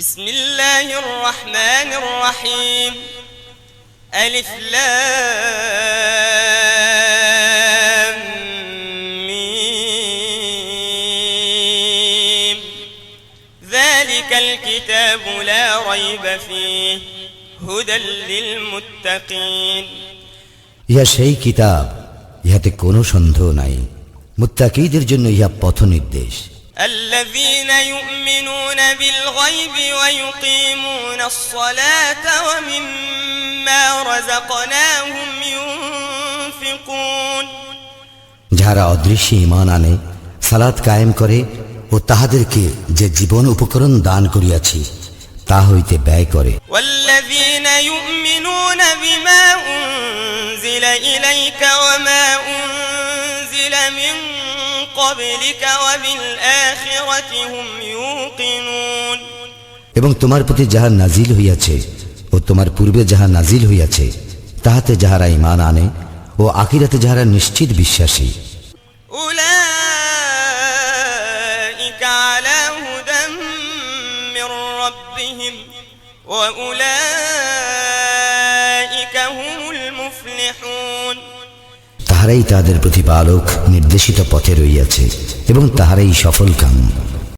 بسم الله الرحمن الرحيم ألف لام ميم ذلك الكتاب لا ريب فيه هدى للمتقين ইহা সেই কিতাব ইহাতে কোনো সন্দেহ নাই মুত্তাকিদের জন্য ইহা পথ নির্দেশ الذين يؤمنون بالغيب ويقيمون الصلاة ومما رزقناهم ينفقون যারা অদৃশ্যে ইমান আনে সালাত কায়েম করে ও তাহাদেরকে যে জীবন উপকরণ দান করিয়াছি তা হইতে ব্যয় করে والذين يؤمنون بما أنزل إليك قبلك وبالآخرة هم يوقنون এবং তোমার প্রতি যাহা নাজিল হইয়াছে ও তোমার পূর্বে যাহা নাজিল হইয়াছে তাহাতে যাহারা ইমান আনে ও আকিরাতে যাহারা নিশ্চিত বিশ্বাসী أولئك على هدى من ربهم وأولئك هم المفلحون তাহারাই তাহাদের প্রতিপালক নির্দেশিত পথে রইয়াছে এবং তাহারাই সফল কাম।